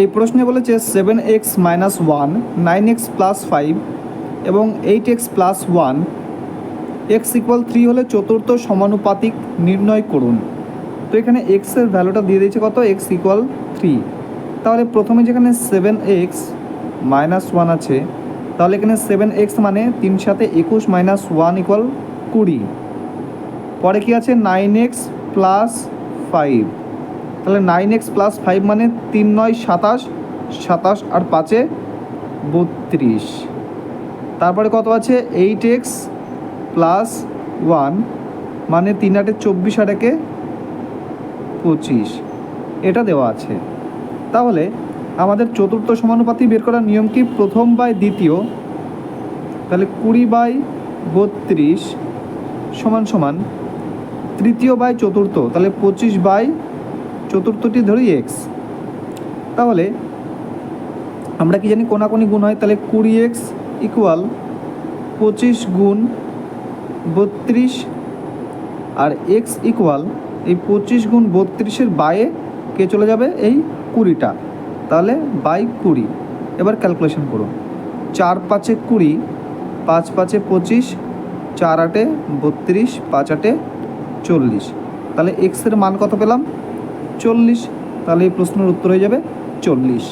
এই প্রশ্নে বলেছে seven x minus one nine x plus five এবং eight x plus one x equal three হলে চতুর্থ সমানুপাতিক নির্ণয় করুন। তো এখানে এক্সের ভ্যালুটা দিয়ে দিয়েছে কত? এক্স ইকুয়াল থ্রি তাহলে প্রথমে যেখানে সেভেন এক্স মাইনাস ওয়ান আছে, তাহলে এখানে সেভেন এক্স মানে তিন সাথে একুশ মাইনাস ওয়ান ইকুয়াল কুড়ি। পরে কি আছে? নাইন এক্স প্লাস ফাইভ তাহলে নাইন এক্স প্লাস ফাইভ মানে তিন নয় সাতাশ সাতাশ আর পাঁচে বত্রিশ। তারপরে কত আছে? এইট এক্স প্লাস ওয়ান মানে তিন আটে চব্বিশ আর একে পঁচিশ। এটা দেওয়া আছে। তাহলে আমাদের চতুর্থ সমানুপাতি বের করার নিয়ম কি? প্রথম বাই দ্বিতীয়, তাহলে কুড়ি বাই বত্রিশ সমান সমান তৃতীয় বাই চতুর্থ, তাহলে পঁচিশ বাই চতুর্থটি ধরি এক্স তাহলে, আমরা কি জানি কোনাকুনি গুণ হয়? তাহলে কুড়ি এক্স ইকুয়াল পঁচিশ গুণ বত্রিশ, আর এক্স ইকুয়াল এই পঁচিশ গুণ বত্রিশের বায়ে কে চলে যাবে? এই কুড়িটা। তাহলে বাই কুড়ি। এবার ক্যালকুলেশন করুন। চার পাঁচে কুড়ি, পাঁচ পাঁচে পঁচিশ, চার আটে বত্রিশ, পাঁচ আটে চল্লিশ। তাহলে এক্সের মান কত পেলাম? চল্লিশ তাহলে এই প্রশ্নের উত্তর হয়ে যাবে চল্লিশ।